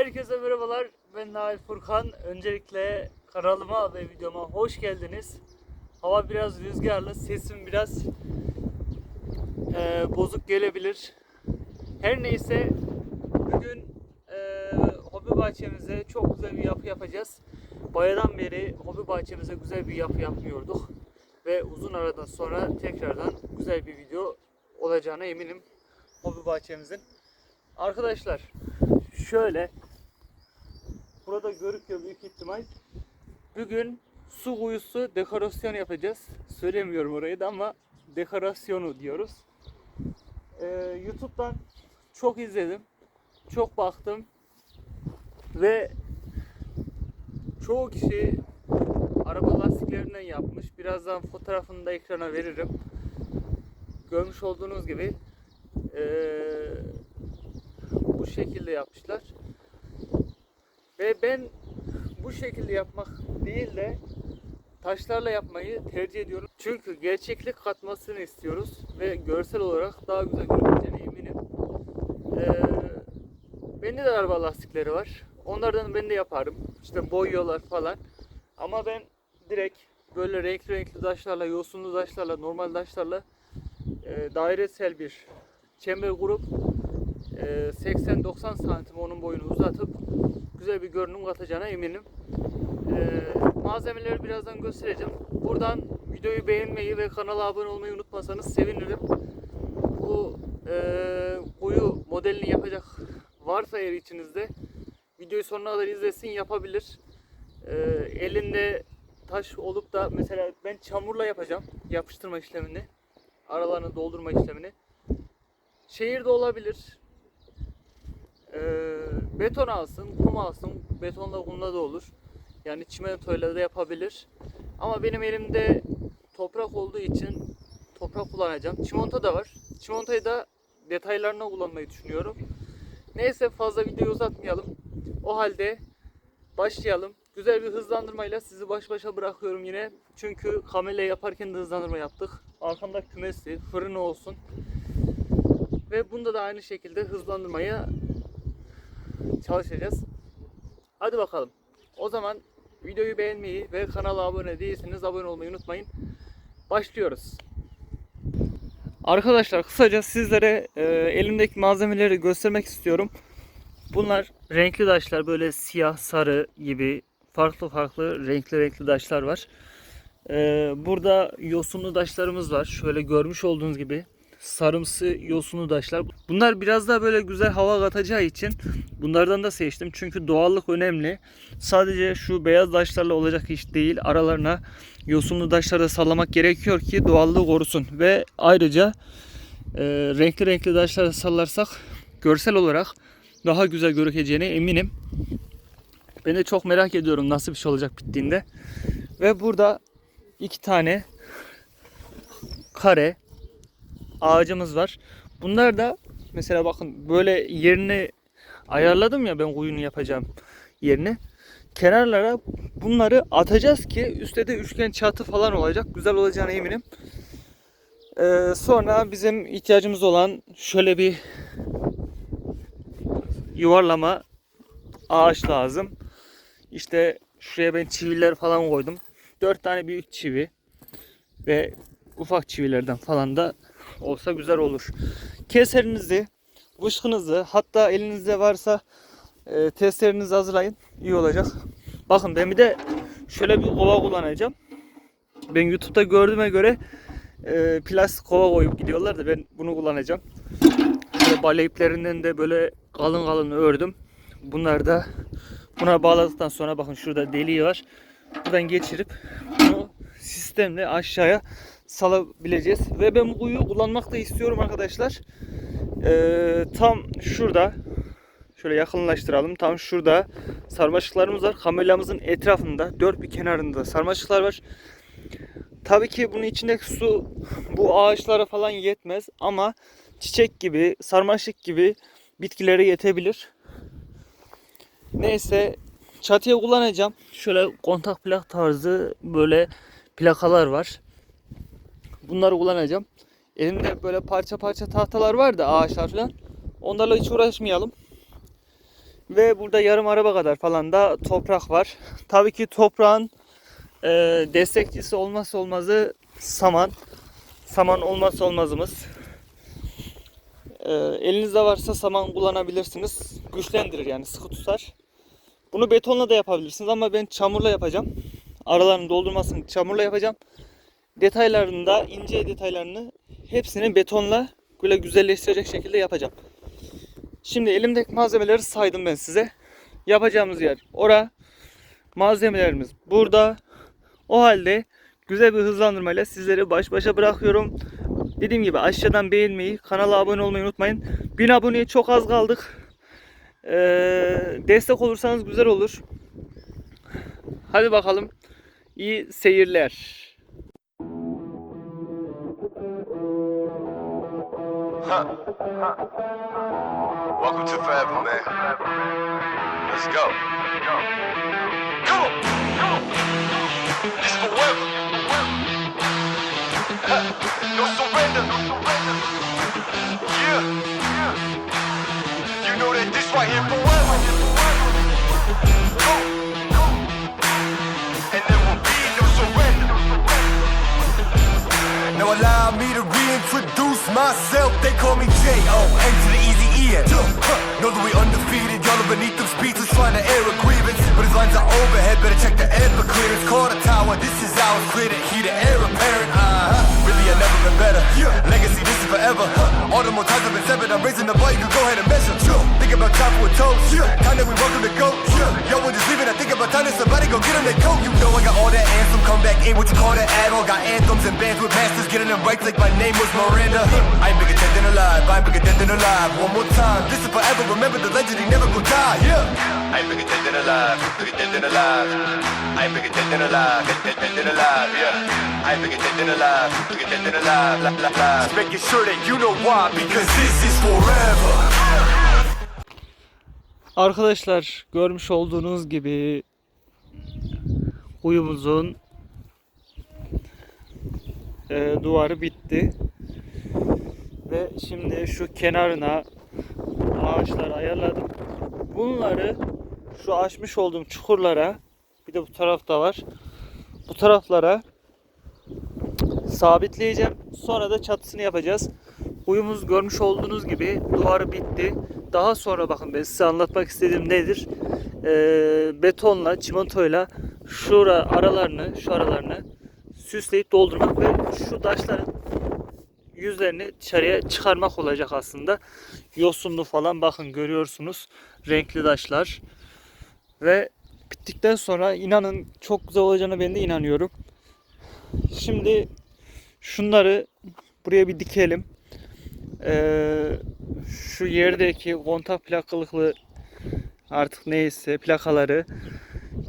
Herkese merhabalar. Ben Nail Furkan. Öncelikle kanalıma ve videoma hoş geldiniz. Hava biraz rüzgarlı, sesim biraz e, bozuk gelebilir. Her neyse bugün e, hobi bahçemize çok güzel bir yapı yapacağız. Bayadan beri hobi bahçemize güzel bir yapı yapmıyorduk. Ve uzun aradan sonra tekrardan güzel bir video olacağına eminim hobi bahçemizin. Arkadaşlar şöyle burada görüküyor büyük ihtimal. Bugün su kuyusu dekorasyon yapacağız. Söylemiyorum orayı da ama dekorasyonu diyoruz. Ee, YouTube'dan çok izledim. Çok baktım. Ve çoğu kişi araba lastiklerinden yapmış. Birazdan fotoğrafını da ekrana veririm. Görmüş olduğunuz gibi eee, bu şekilde yapmışlar. Ve ben bu şekilde yapmak değil de taşlarla yapmayı tercih ediyorum. Çünkü gerçeklik katmasını istiyoruz ve görsel olarak daha güzel görüneceğine eminim. Ee, bende de araba lastikleri var. Onlardan ben de yaparım. İşte boyuyorlar falan. Ama ben direkt böyle renkli renkli taşlarla, yosunlu taşlarla, normal taşlarla e, dairesel bir çember kurup e, 80-90 santim onun boyunu uzatıp güzel bir görünüm katacağına eminim. E, malzemeleri birazdan göstereceğim. Buradan videoyu beğenmeyi ve kanala abone olmayı unutmasanız sevinirim. Bu e, kuyu modelini yapacak varsa eğer içinizde videoyu sonuna kadar izlesin yapabilir. E, elinde taş olup da mesela ben çamurla yapacağım yapıştırma işlemini. Aralarını doldurma işlemini. Şehirde olabilir. Beton alsın, kum alsın. Betonla kumla da olur. Yani çimentoyla da yapabilir. Ama benim elimde toprak olduğu için toprak kullanacağım. Çimento da var. Çimentoyu da detaylarına kullanmayı düşünüyorum. Neyse fazla videoyu uzatmayalım. O halde başlayalım. Güzel bir hızlandırmayla sizi baş başa bırakıyorum yine. Çünkü kamera yaparken de hızlandırma yaptık. Arkamda kümesi, fırını olsun. Ve bunda da aynı şekilde hızlandırmaya çalışacağız. Hadi bakalım. O zaman videoyu beğenmeyi ve kanala abone değilseniz abone olmayı unutmayın. Başlıyoruz. Arkadaşlar kısaca sizlere e, elimdeki malzemeleri göstermek istiyorum. Bunlar renkli taşlar böyle siyah, sarı gibi farklı farklı renkli renkli taşlar var. E, burada yosunlu taşlarımız var. Şöyle görmüş olduğunuz gibi sarımsı yosunlu taşlar. Bunlar biraz daha böyle güzel hava katacağı için bunlardan da seçtim. Çünkü doğallık önemli. Sadece şu beyaz taşlarla olacak iş değil. Aralarına yosunlu taşları da sallamak gerekiyor ki doğallığı korusun. Ve ayrıca e, renkli renkli taşları sallarsak görsel olarak daha güzel görüneceğine eminim. Ben de çok merak ediyorum nasıl bir şey olacak bittiğinde. Ve burada iki tane kare ağacımız var. Bunlar da mesela bakın böyle yerini ayarladım ya ben kuyunu yapacağım yerini. Kenarlara bunları atacağız ki üstte de üçgen çatı falan olacak. Güzel olacağına eminim. Ee, sonra bizim ihtiyacımız olan şöyle bir yuvarlama ağaç lazım. İşte şuraya ben çiviler falan koydum. Dört tane büyük çivi ve ufak çivilerden falan da olsa güzel olur. Keserinizi, vışkınızı hatta elinizde varsa e, testerinizi hazırlayın. iyi olacak. Bakın ben bir de şöyle bir kova kullanacağım. Ben YouTube'da gördüğüme göre e, plastik kova koyup gidiyorlar da ben bunu kullanacağım. Şöyle bale iplerinden de böyle kalın kalın ördüm. Bunlar da buna bağladıktan sonra bakın şurada deliği var. Buradan geçirip bunu sistemle aşağıya salabileceğiz. Ve ben bu kuyu kullanmak da istiyorum arkadaşlar. Ee, tam şurada şöyle yakınlaştıralım. Tam şurada sarmaşıklarımız var. Kamelamızın etrafında dört bir kenarında sarmaşıklar var. Tabii ki bunun içindeki su bu ağaçlara falan yetmez ama çiçek gibi, sarmaşık gibi bitkilere yetebilir. Neyse çatıya kullanacağım. Şöyle kontak plak tarzı böyle plakalar var. Bunları kullanacağım. Elimde böyle parça parça tahtalar var da ağaçlar falan. Onlarla hiç uğraşmayalım. Ve burada yarım araba kadar falan da toprak var. Tabii ki toprağın e, destekçisi olmazsa olmazı saman. Saman olmazsa olmazımız. E, elinizde varsa saman kullanabilirsiniz. Güçlendirir yani sıkı tutar. Bunu betonla da yapabilirsiniz ama ben çamurla yapacağım. Aralarını doldurmasını çamurla yapacağım. Detaylarını da ince detaylarını hepsini betonla böyle güzelleştirecek şekilde yapacağım. Şimdi elimdeki malzemeleri saydım ben size. Yapacağımız yer ora. Malzemelerimiz burada. O halde güzel bir hızlandırmayla sizleri baş başa bırakıyorum. Dediğim gibi aşağıdan beğenmeyi, kanala abone olmayı unutmayın. 1000 aboneye çok az kaldık. Ee, destek olursanız güzel olur. Hadi bakalım. İyi seyirler. Welcome to Forever, man. Let's go. Come on. This forever. no surrender. no Yeah. You know that this right here forever. Myself. They call me J.O. N to the easy E. Huh. Know that we undefeated. Y'all are beneath them speeches trying to air a grievance. But his lines are overhead. Better check the air for clearance. Call the tower. This is ours. Clear the heat. The air apparent. Uh-huh. Really, I never been better. Legacy, this is forever. All the more times I've been severed. I'm raising the bar. You can go ahead and measure. Think about time for a toast. Time that we welcome to go. Yo, we're just leaving. I think about time that somebody go get them their coat. You know I got all that anthem. Come back in. What you call that add-on? Got anthems and bands with masters. Getting them right like my name was Miranda. I ain't bigger dead than alive. I ain't bigger dead than alive. One more time. This is forever. Remember the legend. He never go die. Yeah. I ain't bigger dead than alive. Bigger dead than alive. I ain't bigger dead than alive. Dead, dead, than alive. Yeah. I ain't bigger dead than alive. Bigger dead than alive. La, la, la. Just making sure that you know why. Because this is forever. Arkadaşlar görmüş olduğunuz gibi kuyumuzun e, duvarı bitti. Ve şimdi şu kenarına ağaçlar ayarladım. Bunları şu açmış olduğum çukurlara bir de bu tarafta var. Bu taraflara sabitleyeceğim. Sonra da çatısını yapacağız. Kuyumuz görmüş olduğunuz gibi duvarı bitti. Daha sonra bakın ben size anlatmak istediğim nedir? Ee, betonla, çimentoyla şura aralarını, şu aralarını süsleyip doldurmak ve şu taşların yüzlerini dışarıya çıkarmak olacak aslında. Yosunlu falan bakın görüyorsunuz. Renkli taşlar. Ve bittikten sonra inanın çok güzel olacağına ben de inanıyorum. Şimdi şunları buraya bir dikelim. Ee, şu yerdeki kontak plakalıklı artık neyse plakaları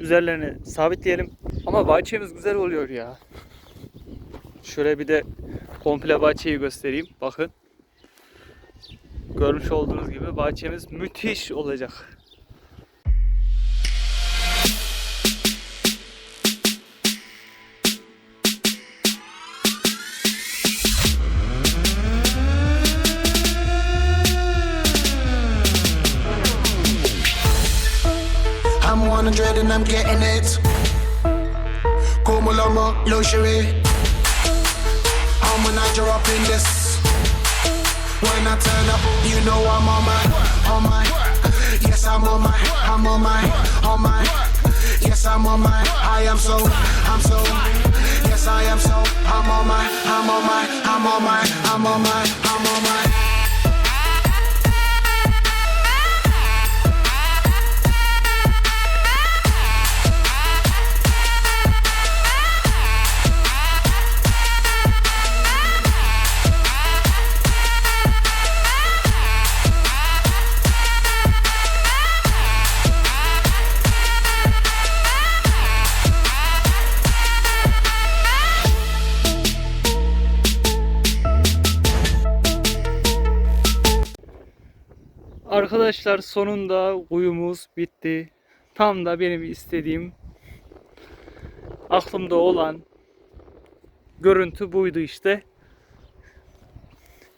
üzerlerine sabitleyelim. Ama bahçemiz güzel oluyor ya. Şöyle bir de komple bahçeyi göstereyim. Bakın. Görmüş olduğunuz gibi bahçemiz müthiş olacak. 100 and I'm getting it. Como lomo, luxury. I'm a nigger up in this. When I turn up, you know I'm on my, on my. Yes, I'm on my, I'm on my, on my. Yes, I'm on my, I am so, I'm so. Yes, I am so, I'm on my, I'm on my, I'm on my, Arkadaşlar sonunda kuyumuz bitti. Tam da benim istediğim aklımda olan görüntü buydu işte.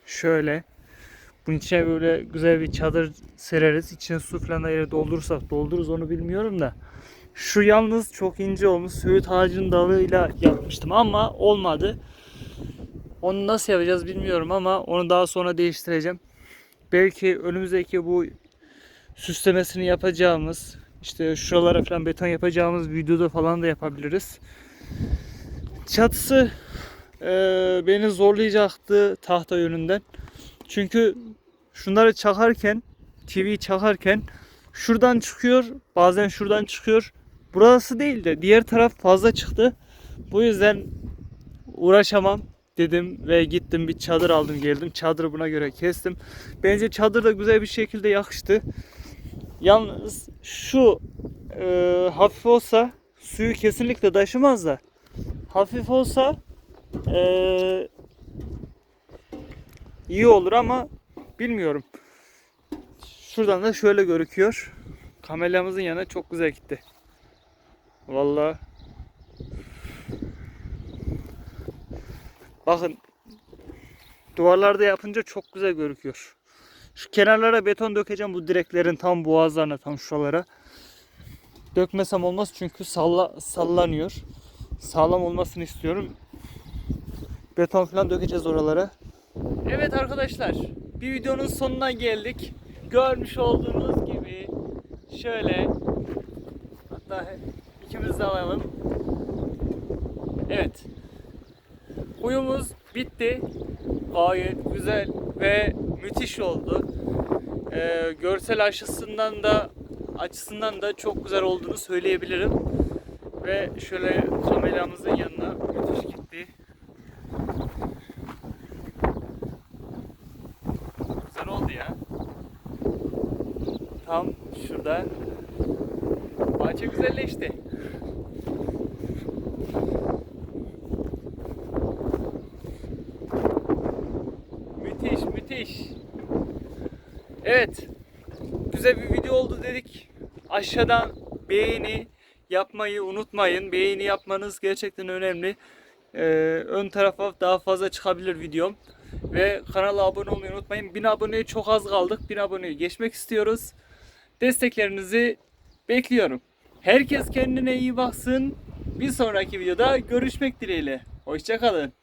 Şöyle Bunun içine böyle güzel bir çadır sereriz. İçine su falan da yere doldurursak doldururuz onu bilmiyorum da. Şu yalnız çok ince olmuş. Söğüt ağacının dalıyla yapmıştım ama olmadı. Onu nasıl yapacağız bilmiyorum ama onu daha sonra değiştireceğim. Belki önümüzdeki bu süslemesini yapacağımız işte şuralara falan beton yapacağımız videoda falan da yapabiliriz. Çatısı eee, beni zorlayacaktı tahta yönünden. Çünkü şunları çakarken TV'yi çakarken şuradan çıkıyor bazen şuradan çıkıyor. Burası değil de diğer taraf fazla çıktı. Bu yüzden uğraşamam dedim ve gittim bir çadır aldım geldim. Çadırı buna göre kestim. Bence çadır da güzel bir şekilde yakıştı. Yalnız şu e, hafif olsa suyu kesinlikle taşımaz da hafif olsa e, iyi olur ama bilmiyorum. Şuradan da şöyle görüküyor. Kameramızın yanına çok güzel gitti. Vallahi Bakın duvarlarda yapınca çok güzel görüküyor. Şu kenarlara beton dökeceğim bu direklerin tam boğazlarına tam şuralara. Dökmesem olmaz çünkü salla, sallanıyor. Sağlam olmasını istiyorum. Beton falan dökeceğiz oralara. Evet arkadaşlar bir videonun sonuna geldik. Görmüş olduğunuz gibi şöyle hatta ikimiz de alalım. Evet Huyumuz bitti. Gayet güzel ve müthiş oldu. Ee, görsel açısından da açısından da çok güzel olduğunu söyleyebilirim. Ve şöyle kameramızın yanına müthiş gitti. Güzel oldu ya. Tam şurada. Bahçe güzelleşti. Müthiş müthiş. Evet. Güzel bir video oldu dedik. Aşağıdan beğeni yapmayı unutmayın. Beğeni yapmanız gerçekten önemli. Ee, ön tarafa daha fazla çıkabilir videom. Ve kanala abone olmayı unutmayın. 1000 aboneye çok az kaldık. 1000 aboneye geçmek istiyoruz. Desteklerinizi bekliyorum. Herkes kendine iyi baksın. Bir sonraki videoda görüşmek dileğiyle. Hoşçakalın.